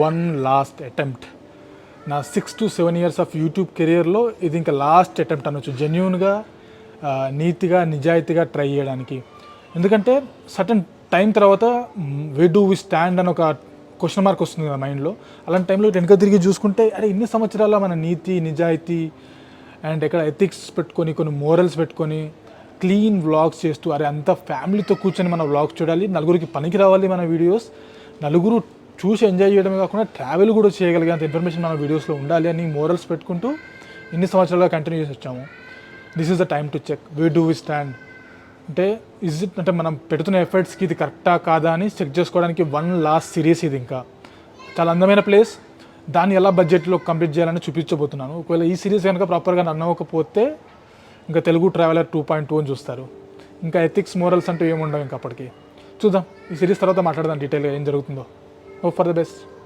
One last attempt నా six to seven years of YouTube కెరియర్లో ఇది ఇంకా లాస్ట్ అటెంప్ట్ అనొచ్చు. జెన్యున్గా నీతిగా నిజాయితీగా ట్రై చేయడానికి. ఎందుకంటే సటన్ టైం తర్వాత వే డూ వి స్టాండ్ అని ఒక క్వశ్చన్ మార్క్ వస్తుంది కదా మైండ్లో అలాంటి టైంలో వెనక తిరిగి చూసుకుంటే అరే ఇన్ని సంవత్సరాల మన నీతి నిజాయితీ అండ్ ఎక్కడ ఎథిక్స్ పెట్టుకొని కొన్ని మోరల్స్ పెట్టుకొని క్లీన్ వ్లాగ్స్ చేస్తూ అరే అంత ఫ్యామిలీతో కూర్చొని మన వ్లాగ్స్ చూడాలి నలుగురికి పనికి రావాలి మన వీడియోస్ నలుగురు చూసి ఎంజాయ్ చేయడమే కాకుండా ట్రావెల్ కూడా చేయగలిగేంత ఇన్ఫర్మేషన్ మన వీడియోస్లో ఉండాలి అని మోరల్స్ పెట్టుకుంటూ ఇన్ని సంవత్సరాలుగా కంటిన్యూ చేసి వచ్చాము. This is the time to check we do we stand అంటే ఇజ్ ఇట్ అంటే మనం పెడుతున్న ఎఫర్ట్స్కి ఇది కరెక్టా కాదా అని చెక్ చేసుకోవడానికి వన్ లాస్ట్ సిరీస్ ఇది ఇంకా. చాలా అందమైన ప్లేస్ దాన్ని ఎలా బడ్జెట్లో కంప్లీట్ చేయాలని చూపించబోతున్నాను. ఒకవేళ ఈ సిరీస్ కనుక ప్రాపర్గా రన్ అవ్వకపోతే ఇంకా Telugu traveller two point two అని చూస్తారు. ఇంకా ఎథిక్స్ మోరల్స్ అంటూ ఏముండవు ఇంకా అప్పటికి. చూద్దాం. ఈ సిరీస్ తర్వాత మాట్లాడదాం డీటెయిల్గా ఏం జరుగుతుందో. Hope for the best.